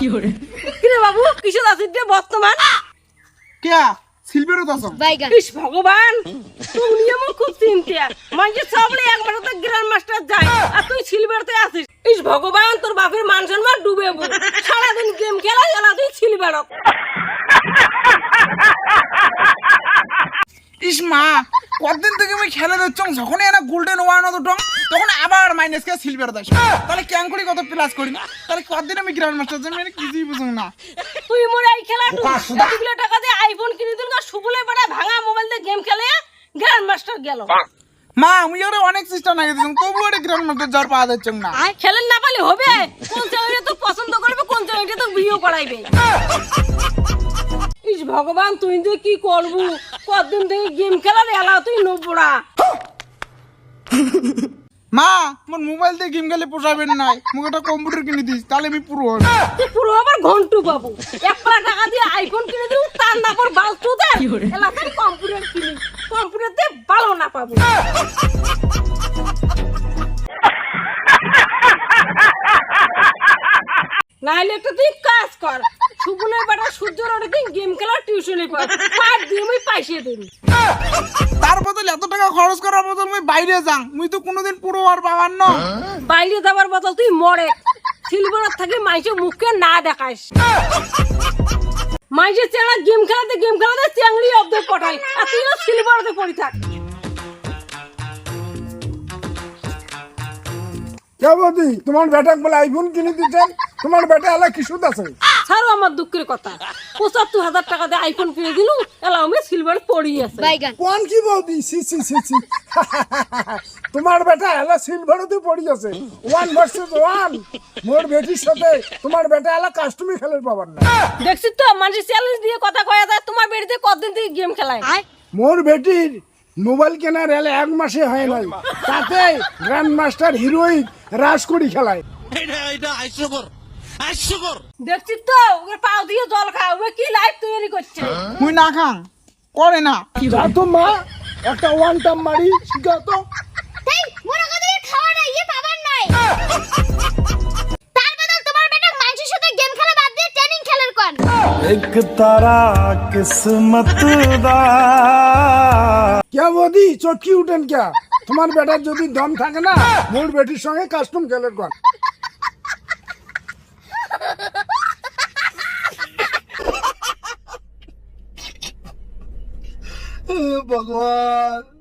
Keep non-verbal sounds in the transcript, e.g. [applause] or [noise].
কিরে বাবু কিসের আছিস রে বর্তমান? কে সিলভারও তো আছো। বাইগান। ইস ভগবান! তুমি এমন খুব চিন্তা। মাঝে সবলে একবার তো গ্র্যান্ড মাস্টার যায় আর তুই সিলভারতে আছিস। ইস ভগবান তোর বাপের মান সম্মান ডুবে সারাদিন গেম খেলা খেলা তুই সিলভার ইস মা কতদিন থেকে আমি খেলে দিচ্ছ যখনই এনা গোল্ডেন ওয়ান টং তখন আবার মাইনাস কে সিলভার দাস তাহলে ক্যাং করি কত প্লাস করি না? তাহলে কতদিন আমি গ্র্যান্ড মাস্টার জন্য আমি কিছুই বুঝুন না। তুই মোর এই খেলা এতগুলো টাকা দিয়ে আইফোন কিনে দিল না? সুবলে বড় ভাঙা মোবাইল দিয়ে গেম খেলে গ্র্যান্ড মাস্টার গেল মা আমি ওরা অনেক সিস্টেম লাগিয়ে দিচ্ছি তবু ওটা গ্র্যান্ড মাস্টার যাওয়ার পাওয়া যাচ্ছে না। খেলেন না পালে হবে? কোন চ্যানেলটা তো পছন্দ করবে কোন চ্যানেলটা তো বিয়ে করাইবে ইস ভগবান তুই যে কি করবু? কতদিন থেকে গেম খেলার এলা তুই নবড়া [laughs] মা মোর মোবাইল দিয়ে গেম খেলে পোষাবেন নাই। মুখ একটা কম্পিউটার কিনে দিস তাহলে আমি পুরো হব। তুই পুরো আবার ঘন্টু পাবো এক পালা টাকা দিয়ে আইফোন কিনে দিল তার না পর বালতু দে। এলা তুই কম্পিউটার কিনি কম্পিউটার দিয়ে ভালো না পাবো। নাহলে একটা তুই কাজ কর সুবলের বেটা সূর্যর অনেক দিন গেম খেলার টিউশনি পর পাঁচ দিয়ে আমি পাইসে দিন খরচ করার বদল আমি বাইরে যাং। মুই তো কোনোদিন পুরো আর পাবার ন বাইরে যাবার বদল তুই মরে। সিলভার থাকি মাইসে মুখকে না দেখাস মাইসে চেনা গেম খেলাতে গেম খেলাতে চ্যাংড়ি অব্দ পটাই। আর তুই সিলভারতে পড়ি থাক। কে বৌদি তোমার বেটাক বলে আইফোন কিনে দিচ্ছেন তোমার বেটা এলা কি সুদ আছে? ছাড়ো আমার দুঃখের কথা। পঁচাত্তর হাজার টাকা দিয়ে আইফোন কিনে দিলু এলা আমি সিলভার পড়ি আছে। কোন কি বৌদি? সি সি সি সি। তোমার বেটা এলা সিলভারতে পড়ি আছে। ওয়ান ভার্সেস ওয়ান মোর বেটির সাথে তোমার বেটা এলা কাস্টমি খেলার পাবার না। দেখছিস তো মানুষ চ্যালেঞ্জ দিয়ে কথা কয়া যায় তোমার বেটিতে কতদিন থেকে গেম খেলায়? মোর বেটির মোবাইল কেনার এলে এক মাসে হয় নাই। তাতে গ্র্যান্ড মাস্টার হিরোইক রাস করি খেলায়। এটা এটা দেখছি তো ওকে পাও দিয়ে জল খাও ওকে কি লাইফ তৈরি করছে? হ্যাঁ? মুই না খা করে না। কি তো মা একটা ওয়ান টাইম মারি শিখা তো তোমার সাথে এক তারা কিসমত দা। কে বদি চটকি উঠেন কে তোমার বেটার যদি দম থাকে না মোর বেটির সঙ্গে কাস্টম খেলার কর। ভগবান